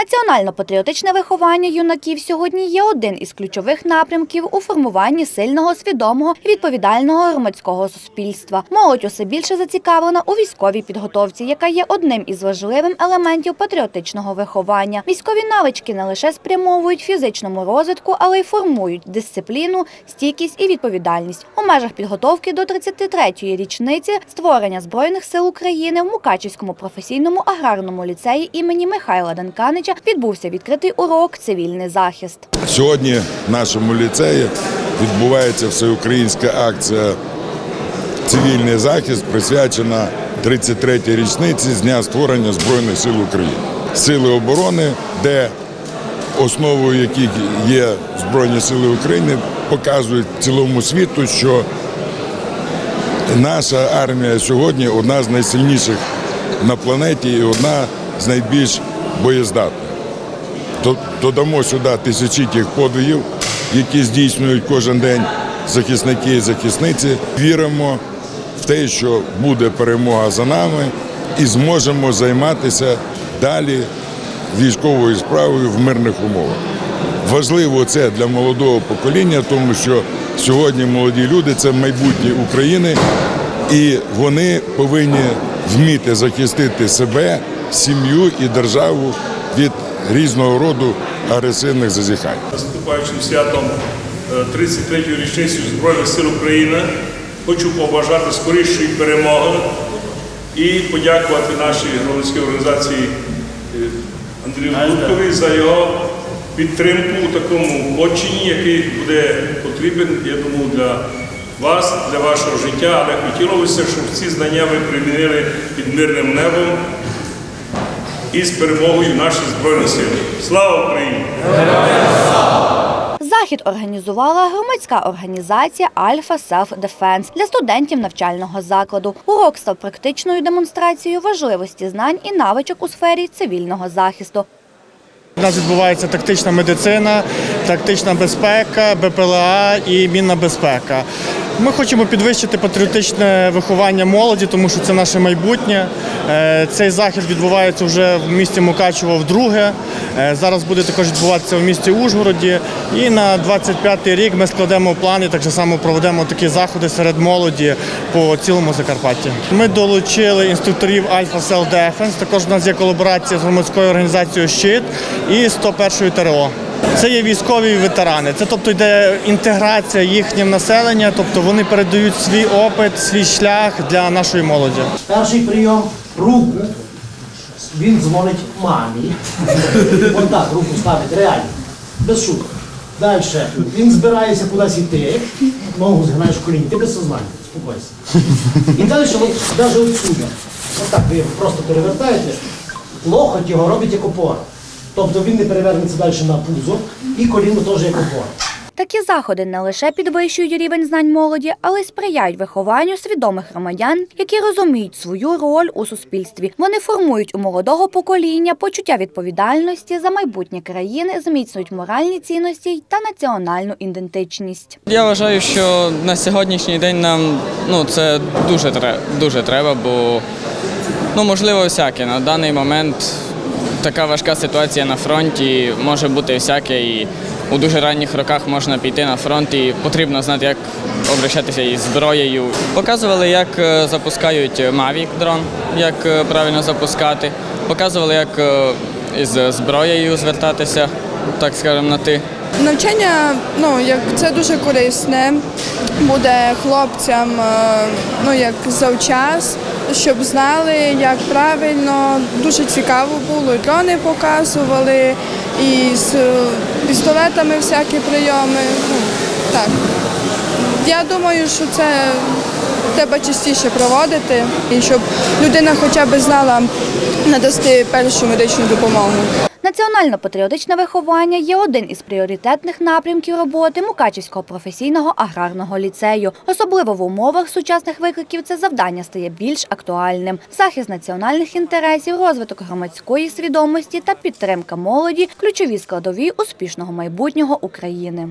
Національно-патріотичне виховання юнаків сьогодні є один із ключових напрямків у формуванні сильного, свідомого і відповідального громадського суспільства. Молодь усе більше зацікавлена у військовій підготовці, яка є одним із важливих елементів патріотичного виховання. Військові навички не лише спрямовують фізичному розвитку, але й формують дисципліну, стійкість і відповідальність. У межах підготовки до 33-ї річниці створення збройних сил України в Мукачівському професійному аграрному ліцеї імені Михайла Данканича відбувся відкритий урок Цивільний захист. Сьогодні в нашому ліцеї відбувається всеукраїнська акція Цивільний захист, присвячена 33-й річниці з дня створення Збройних сил України. Сили оборони, де основою яких є Збройні Сили України, показують цілому світу, що наша армія сьогодні одна з найсильніших на планеті і одна з найбільш боєздатних. То- Додамо сюди тисячі тих подвигів, які здійснюють кожен день захисники і захисниці. Віримо в те, що буде перемога за нами і зможемо займатися далі військовою справою в мирних умовах. Важливо це для молодого покоління, тому що сьогодні молоді люди це майбутнє України, і вони повинні вміти захистити себе, сім'ю і державу від різного роду агресивних зазіхань. Наступаючим святом е, 33-ї річниці Збройних сил України хочу побажати скорішої перемоги і подякувати нашій громадській організації е, Андрію Дудкові за його підтримку у такому почині, який буде потрібен, я думаю, для вас, для вашого життя, але хотілося, щоб ці знання ви примінили під мирним небом і з перемогою наших Збройних сил. Слава Україні! Захід організувала громадська організація Альфа Селф Дефенс для студентів навчального закладу. Урок став практичною демонстрацією важливості знань і навичок у сфері цивільного захисту. У нас відбувається тактична медицина, тактична безпека, БПЛА і мінна безпека. Ми хочемо підвищити патріотичне виховання молоді, тому що це наше майбутнє. Е, Цей захід відбувається вже в місті Мукачево вдруге. Е, Зараз буде також відбуватися в місті Ужгороді. І на 25-й рік ми складемо план і так само проведемо такі заходи серед молоді по цілому Закарпатті. Ми долучили інструкторів Альфа Сел Дефенс. Також у нас є колаборація з громадською організацією Щит і 101-ю ТРО. Це є військові ветерани. Це тобто йде інтеграція їхнього населення, тобто вони передають свій опит, свій шлях для нашої молоді. Перший прийом руку. Він дзвонить мамі. Отак руку ставить, реально. Без шуток. Далі. Він збирається кудись йти, ногу згинаєш в коліні, ти без сознання, спокойся. І далі, навіть отсюди. Отак ви просто перевертаєте, лохоть його робить як опора. Тобто він не перевернеться далі на пузо, і коліно теж як опора. Такі заходи не лише підвищують рівень знань молоді, але й сприяють вихованню свідомих громадян, які розуміють свою роль у суспільстві. Вони формують у молодого покоління почуття відповідальності за майбутнє країни, зміцнюють моральні цінності та національну ідентичність. Я вважаю, що на сьогоднішній день нам ну, це дуже, дуже треба, бо ну, можливо всяке. На даний момент така важка ситуація на фронті, може бути всяке. І у дуже ранніх роках можна піти на фронт і потрібно знати, як обращатися із зброєю. Показували, як е, запускають Mavic дрон, як е, правильно запускати. Показували, як е, із зброєю звертатися, так скажемо, на ти. Навчання, ну як це дуже корисне, буде хлопцям, е, ну як завчас, щоб знали, як правильно. Дуже цікаво було. І Дрони показували, і з е, пістолетами всякі прийоми. Ну, так. Я думаю, що це треба частіше проводити, і щоб людина хоча б знала надасти першу медичну допомогу. Національно-патріотичне виховання є один із пріоритетних напрямків роботи Мукачівського професійного аграрного ліцею. Особливо в умовах сучасних викликів це завдання стає більш актуальним. Захист національних інтересів, розвиток громадської свідомості та підтримка молоді ключові складові успішного майбутнього України.